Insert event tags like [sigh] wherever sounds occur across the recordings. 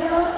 안녕.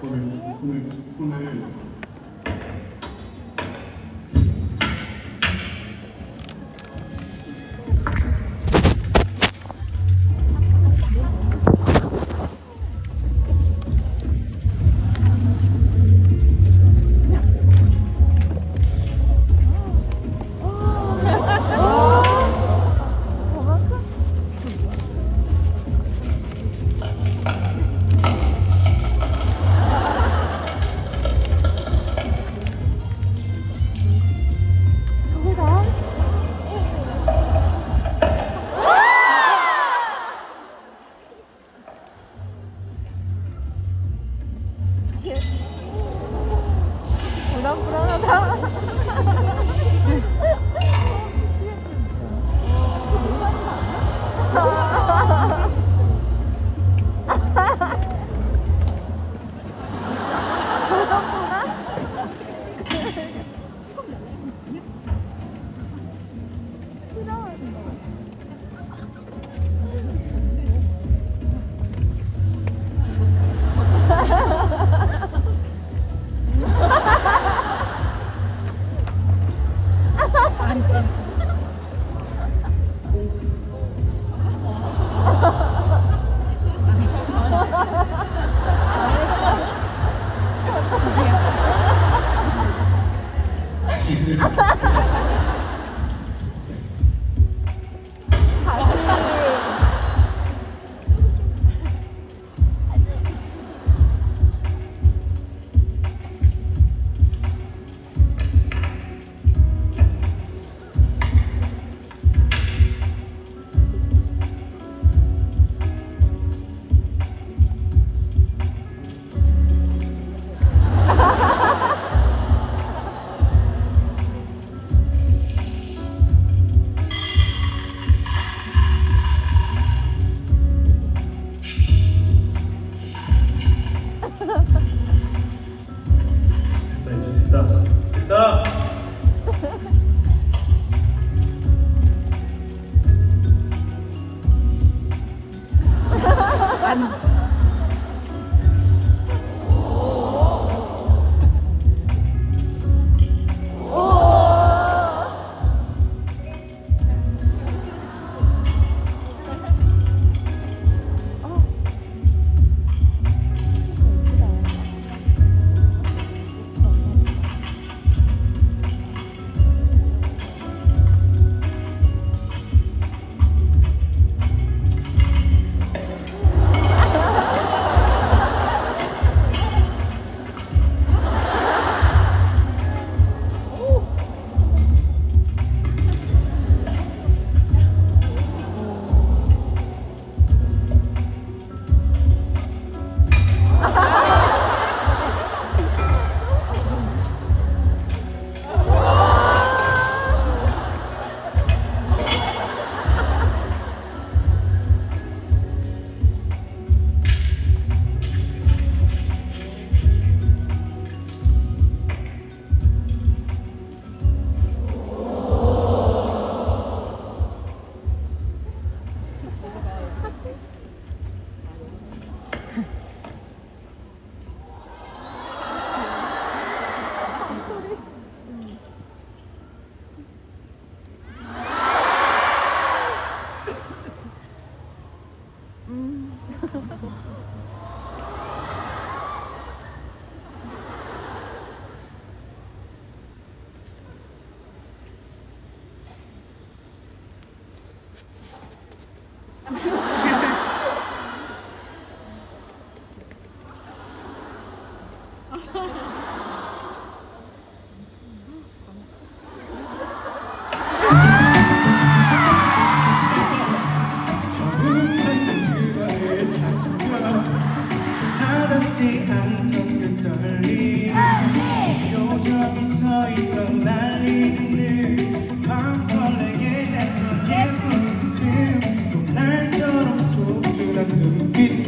꿈을, 꿈을, 꿈을 됐다 소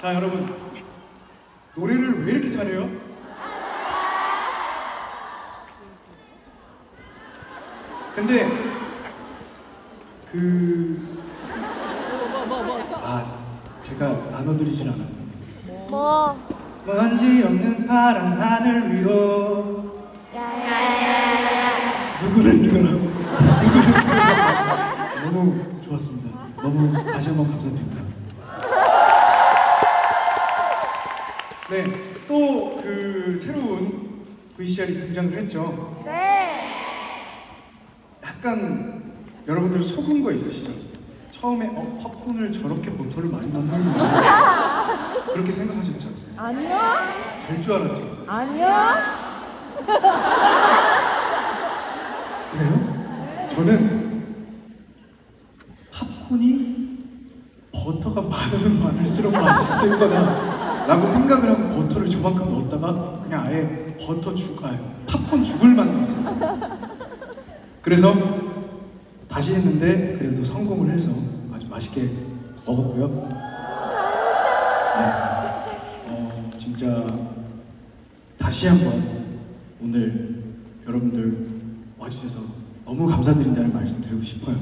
자 여러분. 노래를 왜 이렇게 잘해요? 근데 그... 아 제가 나눠드리진 않았는데 뭐? 먼지 없는 파란 하늘 위로 누구는 하고? 누구는 하고? 너무 좋았습니다. 너무 다시 한번 감사드립니다 네 또 그 새로운 VCR이 등장을 했죠 네. 약간 여러분들 속은 거 있으시죠? 처음에 어, 팝콘을 저렇게 버터를 많이 넣는구나 [laughs] 그렇게 생각하셨죠? 아니요. 될 줄 알았죠? 아니요. [laughs] 그래요? 저는 팝콘이 버터가 많으면 많을수록 맛있을 거다 라고 생각을 하고 버터를 저만큼 넣었다가 그냥 아예 버터 죽, 아 팝콘 죽을 만들었어요 그래서 다시 했는데 그래도 성공을 해서 아주 맛있게 먹었고요 네. 어, 진짜 다시 한번 오늘 여러분들 와주셔서 너무 감사드린다는 말씀 드리고 싶어요.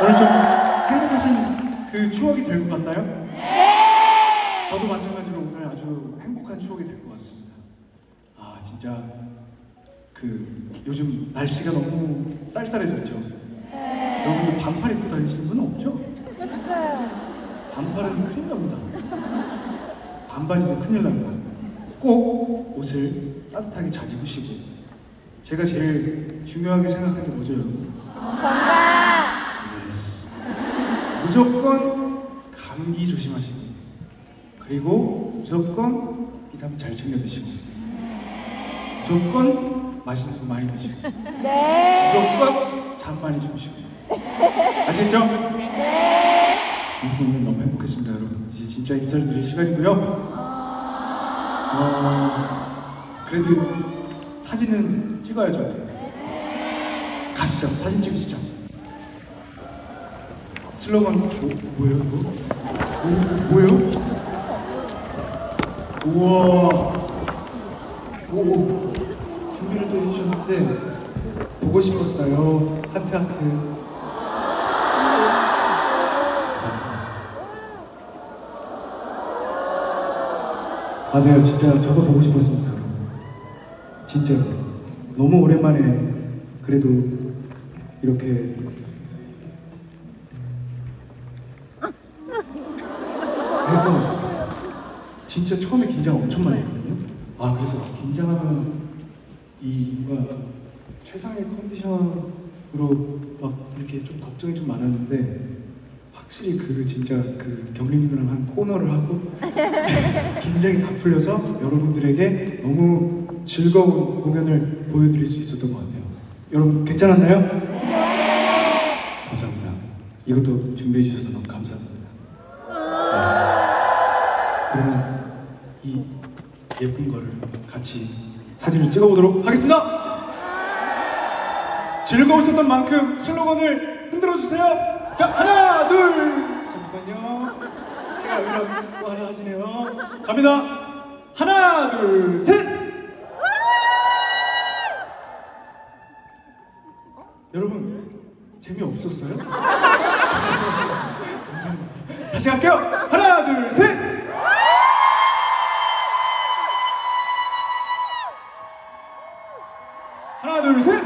오늘 좀 행복하신 그 추억이 될 것 같나요? 네! 저도 마찬가지로 오늘 아주 행복한 추억이 될 것 같습니다. 아, 진짜 그 요즘 날씨가 너무 쌀쌀해졌죠? 여러분들 반팔 입고 다니시는 분 없죠? 반팔은 큰일 납니다. 반바지도 큰일 납니다. 꼭 옷을 따뜻하게 잘 입으시고 제가 제일 중요하게 생각하는 게 뭐죠, 여러분? 건강. 예스. 무조건 감기 조심하시고 그리고 무조건 비타민 잘 챙겨 드시고 무조건 맛있는 거 많이 드시고 네. 무조건 잠 많이 주무시고 아시겠죠? 네. 아무튼 오늘 너무 행복했습니다 여러분 이제 진짜 인사를 드릴 시간이고요 어, 그래도 사진은 찍어야죠 가시죠 사진 찍으시죠 슬로건 뭐, 뭐예요 이거? 뭐, 뭐예요? 우와. 오 준비를 또 해주셨는데 보고 싶었어요. 하트 하트. 감사합니다. 맞아요. 진짜 저도 보고 싶었습니다. 진짜로. 너무 오랜만에 그래도 이렇게 그래서 처음에 긴장 엄청 많이 했거든요 아 그래서 긴장하면 이 뭔가 최상의 컨디션으로 막 이렇게 좀 걱정이 좀 많았는데 확실히 그 진짜 그 경림이랑 한 코너를 하고 [laughs] 긴장이 다 풀려서 여러분들에게 너무 즐거운 공연을 보여드릴 수 있었던 것 같아요. 여러분 괜찮았나요? 감사합니다. 이것도 준비해 주셔서 너무 감사합니다. 네. 그러면 이 예쁜 거를 같이 사진을 찍어보도록 하겠습니다. 즐거우셨던 만큼 슬로건을 흔들어 주세요. 자 하나 둘 잠시만요. 하나 하시네요. 갑니다. 하나 둘 셋. 여러분 재미 없었어요? [laughs] 다시 갈게요. 하나 둘 셋.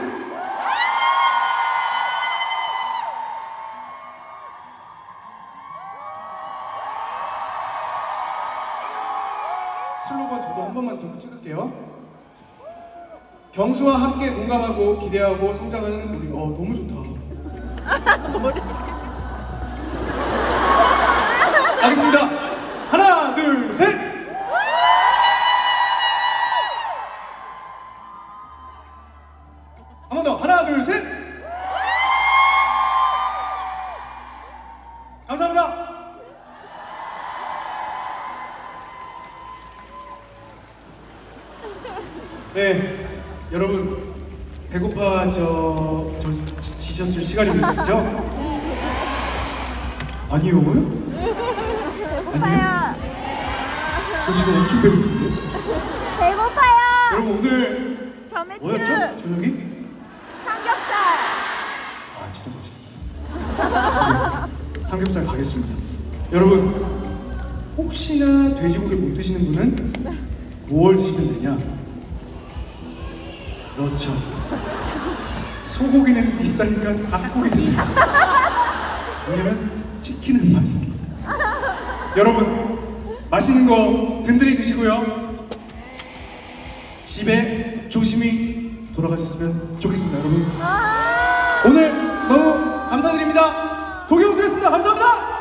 슬로건 저도 한 번만 들고 찍을게요. 경수와 함께 공감하고 기대하고 성장하는 우리. 어 너무 좋다. [laughs] 알겠습니다. 한 번 더. 하나, 둘, 셋. 감사합니다. 네, 여러분 배고파져 저, 지- 지셨을 그죠? 아니요? 배고파요. 저 지금 엄청 배고픈데? 배고파요. 여러분 오늘 점액 뭐였죠? 저녁이? 이제 삼겹살 가겠습니다. 여러분 혹시나 돼지고기 못 드시는 분은 뭘 드시면 되냐? 그렇죠. 소고기는 비싸니까 닭고기 드세요. 왜냐면 치킨은 맛있어. 여러분 맛있는 거 든든히 드시고요. 집에 조심히 돌아가셨으면 좋겠습니다, 여러분. 아, 오늘 감사드립니다. 도경수였습니다. 감사합니다.